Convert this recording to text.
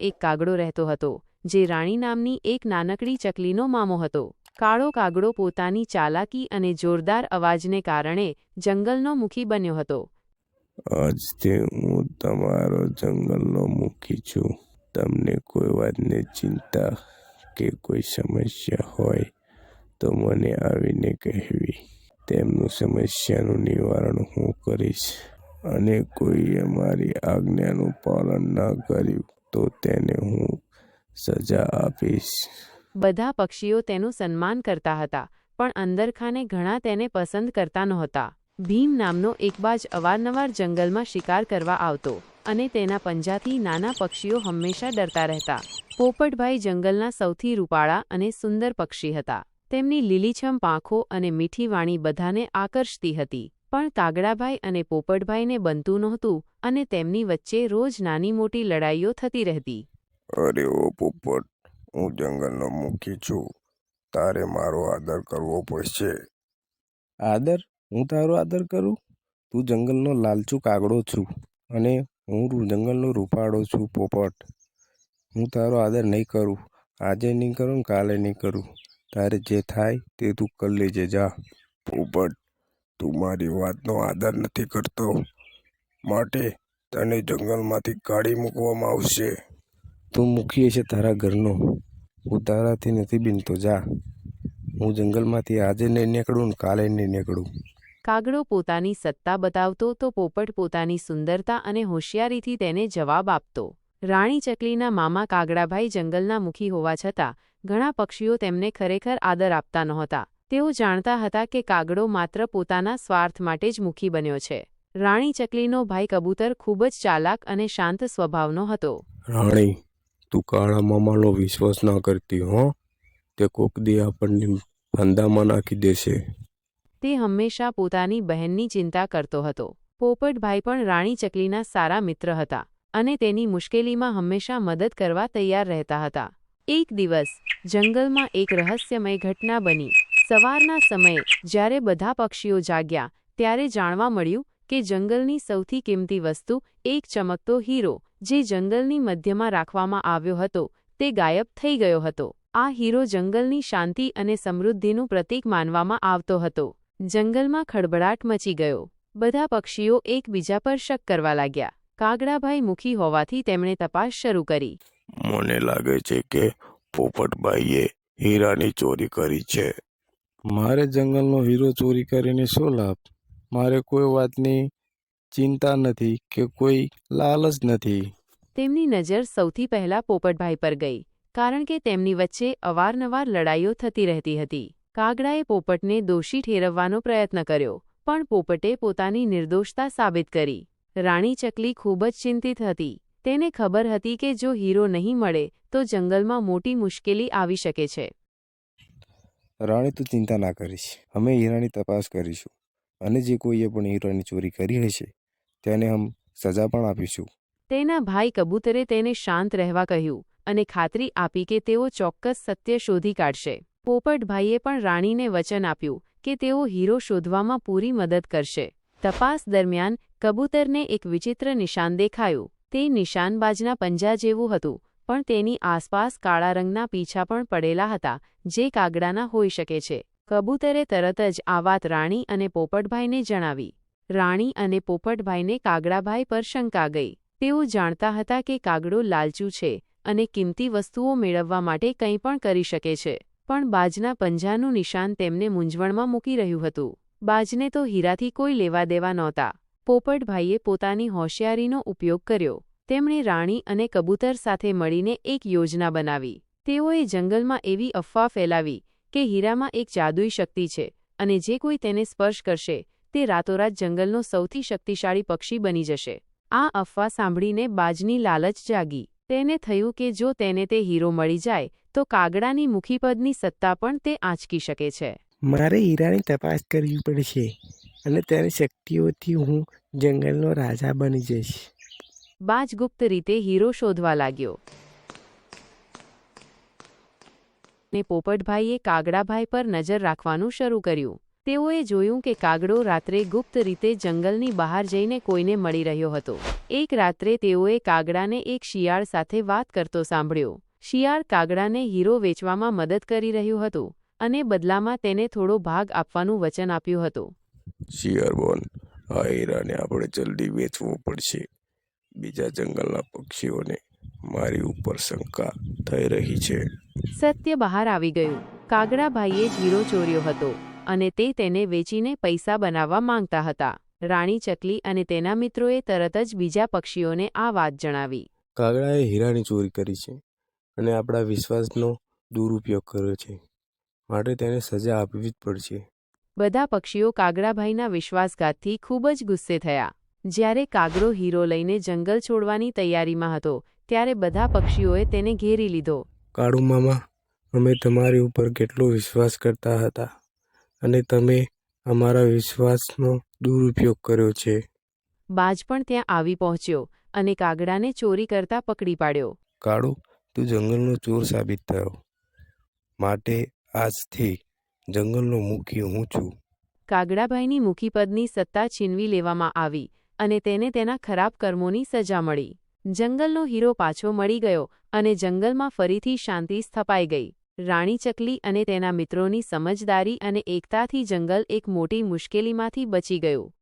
એક કાગડો રહેતો હતો, જે રાણી નામની એક નાનકડી ચકલીનો મામો હતો. કાળો કાગડો પોતાની ચાલાકી અને જોરદાર અવાજને કારણે જંગલનો મુખી બન્યો હતો. આજથી હું તમારો જંગલનો મુખી છું. તમને કોઈ વાતની ચિંતા કે કોઈ સમસ્યા હોય તો મને આવીને કહેવી. તેમનું સમસ્યાનું નિવારણ હું કરીશ. અને કોઈએ મારી આજ્ઞાનું પાલન ન કર્યું, તો તેને હું સજા આપીશ. બધા પક્ષીઓ તેનું સન્માન કરતા હતા, પણ અંદરખાને ઘણા તેને પસંદ કરતા નહોતા. ભીમ નામનો એકબાજ અવારનવાર જંગલમાં શિકાર કરવા આવતો અને તેના પંજાથી નાના પક્ષીઓ હંમેશા ડરતા રહેતા. પોપટભાઈ જંગલના સૌથી રૂપાળા અને સુંદર પક્ષી હતા. તેમની લીલીછમ પાંખો અને મીઠી વાણી બધાને આકર્ષતી હતી પણ કાગડાભાઈ અને પોપટભાઈને બનતું નહોતું અને તેમની વચ્ચે રોજ નાની મોટી લડાઈઓ થતી રહેતી. અરે ઓ પોપટ હું જંગલનો મુખી છું. તારે મારો આદર કરવો પડશે. આદર? હું તારો આદર કરું? તું જંગલનો લાલચુ કાગડો છું અને હું જંગલનો રૂપાળો છું પોપટ. હું તારો આદર નહીં કરું. આજે નહીં કરું કાલે નહીં કરું. તારે જે થાય તે તું કરી લેજે, જા. પોપટ તું મારી વાતનો આદર નથી કરતો. માટે તને જંગલમાંથી કાઢી મૂકવામાં આવશે. તું મૂકીએ છે તારા ઘરનો. હું તારાથી નથી બિનતો, જા. હું જંગલમાંથી આજે નહીં નીકળું ને કાલે નહીં નીકળું. કાગડો પોતાની સત્તા બતાવતો તો પોપટ પોતાની સુંદરતા અને હોશિયારીથી તેને જવાબ આપતો. રાણી ચકલીના મામા કાગડાભાઈ જંગલના મુખી હોવા છતાં ઘણા પક્ષીઓ તેમને ખરેખર આદર આપતા નહોતા. તેઓ જાણતા હતા કે કાગડો માત્ર પોતાના સ્વાર્થ માટે જ મુખી બન્યો છે. રાણી ચકલીનો ભાઈ કબૂતર ખૂબ જ ચાલાક અને શાંત સ્વભાવનો હતો. રાણી તું કાળા મામાનો વિશ્વાસ ના કરતી હો? તે કોક દી આપણને ફંદામાં નાખી દેશે. તે હંમેશા પોતાની બહેનની ચિંતા કરતો હતો. પોપટભાઈ પણ રાણી ચકલીના સારા મિત્ર હતા અને તેની મુશ્કેલીમાં હંમેશા મદદ કરવા તૈયાર રહેતા હતા. એક દિવસ, જંગલમાં એક રહસ્યમય ઘટના બની. સવારના સમયે, જ્યારે બધા પક્ષીઓ જાગ્યા, ત્યારે જાણવા મળ્યું કે જંગલની સૌથી કિંમતી વસ્તુ એક ચમકતો હીરો, જે જંગલની મધ્યમાં રાખવામાં આવ્યો હતો, તે ગાયબ થઈ ગયો હતો. આ હીરો જંગલની શાંતિ અને સમૃદ્ધિનું પ્રતીક માનવામાં આવતો હતો. જંગલમાં ખળબળાટ મચી ગયો. બધા પક્ષીઓ એકબીજા પર શક કરવા લાગ્યા. કાગડાભાઈ મુખી હોવાથી તેમણે તપાસ શરૂ કરી. મને લાગે છે કે પોપટભાઈએ હીરાની ચોરી કરી છે. મારે જંગલનો હીરો ચોરી કરીને શું લાભ? મારે કોઈ વાતની ચિંતા નથી કે કોઈ લાલચ નથી. તેમની નજર સૌથી પહેલા પોપટભાઈ પર ગઈ કારણ કે તેમની વચ્ચે અવારનવાર લડાઈઓ થતી રહેતી હતી. કાગડાએ પોપટને દોષી ઠેરવવાનો પ્રયત્ન કર્યો પણ પોપટે પોતાની નિર્દોષતા સાબિત કરી. રાણી ચકલી ખૂબ જ ચિંતિત હતી. તેને ખબર હતી કે જો હીરો નહીં મળે તો જંગલમાં મોટી મુશ્કેલી આવી શકે છે. રાણી તું ચિંતા ના કરીશ. અમે હીરાની તપાસ કરીશું. અને જે કોઈએ પણ હીરાની ચોરી કરી હશે તેને હમ સજા પણ આપીશું. તેના ભાઈ કબૂતરે તેને શાંત રહેવા કહ્યું અને ખાતરી આપી કે તેઓ ચોક્કસ સત્ય શોધી કાઢશે. પોપટભાઈએ પણ રાણીને વચન આપ્યું કે તેઓ હીરો શોધવામાં પૂરી મદદ કરશે. તપાસ દરમિયાન કબૂતરને એક વિચિત્ર નિશાન દેખાયું. તે નિશાનબાજના પંજા જેવું હતું, પણ તેની આસપાસ કાળા રંગના પીછા પણ પડેલા હતા, જે કાગડાના હોઈ શકે છે. કબૂતરે તરત જ આ વાત રાણી અને પોપટભાઈને જણાવી. રાણી અને પોપટભાઈને કાગડાભાઈ પર શંકા ગઈ. તેઓ જાણતા હતા કે કાગડો લાલચુ છે અને કિંમતી વસ્તુઓ મેળવવા માટે કંઈ પણ કરી શકે છે, પણ બાજના પંજાનું નિશાન તેમને મૂંઝવણમાં મૂકી રહ્યું હતું. બાજને તો હીરાથી કોઈ લેવા દેવા નહોતા. પોપટભાઈએ પોતાની હોશિયારીનો ઉપયોગ કર્યો. તેમણે રાણી અને કબૂતર સાથે મળીને એક યોજના બનાવી. તેઓએ જંગલમાં એવી અફવા ફેલાવી કે હીરામાં એક જાદુઈ શક્તિ છે અને જે કોઈ તેને સ્પર્શ કરશે, તે રાતોરાત જંગલનો સૌથી શક્તિશાળી પક્ષી બની જશે. આ અફવા સાંભળીને બાજની લાલચ જાગી. તેને થયું કે જો તેને તે હીરો મળી જાય, તો કાગડાની મુખીપદની સત્તા પણ તે આંચકી શકે છે. મારે હીરાની તપાસ કરવી પડશે. અને તેની શક્તિઓથી હું જંગલનો રાજા બની જઈશ. બાજ ગુપ્ત રીતે હીરો શોધવા લાગ્યો. ને પોપટભાઈએ કાગડાભાઈ પર નજર રાખવાનું શરૂ કર્યું. તેઓએ જોયું કે કાગડો રાત્રે ગુપ્ત રીતે જંગલની બહાર જઈને કોઈને મળી રહ્યો હતો. એક રાત્રે તેઓએ કાગડાને એક શિયાળ સાથે વાત કરતો સાંભળ્યો. શિયાળ કાગડાને હીરો વેચવામાં મદદ કરી રહ્યું હતું અને બદલામાં તેને થોડો ભાગ આપવાનું વચન આપ્યું હતું. શિયાળબોન આ હીરાને આપણે જલ્દી વેચવો પડશે. બીજા જંગલના પક્ષીઓને મારી ઉપર શંકા થઈ રહી છે. સત્ય બહાર આવી ગયું. કાગડાભાઈએ જ હીરો ચોર્યો હતો અને તે તેને વેચીને પૈસા બનાવવા માંગતા હતા. રાણી ચકલી અને તેના મિત્રોએ તરત જ બીજા પક્ષીઓને આ વાત જણાવી. કાગડાએ હીરાની ચોરી કરી છે અને આપણા વિશ્વાસનો દુરુપયોગ કર્યો છે. માટે તેને સજા આપવી જ પડશે. બધા પક્ષીઓ કાગડાભાઈના વિશ્વાસઘાતથી ખૂબ જ ગુસ્સે થયા. જ્યારે કાગડો હીરો લઈને જંગલ છોડવાની તૈયારીમાં હતો ત્યારે બધા પક્ષીઓએ તેને ઘેરી લીધો. કાળુ મામા અમે તમારી ઉપર કેટલો વિશ્વાસ કરતા હતા અને તમે અમારા વિશ્વાસનો દુરુપયોગ કર્યો છે. બાજ પણ ત્યાં આવી પહોંચ્યો અને કાગડાને ચોરી કરતા પકડી પાડ્યો. કાળુ તું જંગલનો ચોર સાબિત થયો. માટે આજથી જંગલનો મુખી હું છું. કાગડાભાઈની મુખીપદની સત્તા છીનવી લેવામાં આવી અને તેને તેના ખરાબ કર્મોની સજા મળી. જંગલનો હીરો પાછો મળી ગયો અને જંગલમાં ફરીથી શાંતિ સ્થપાઈ ગઈ. રાણી ચકલી અને તેના મિત્રોની સમજદારી અને એકતાથી જંગલ એક મોટી મુશ્કેલીમાંથી બચી ગયું.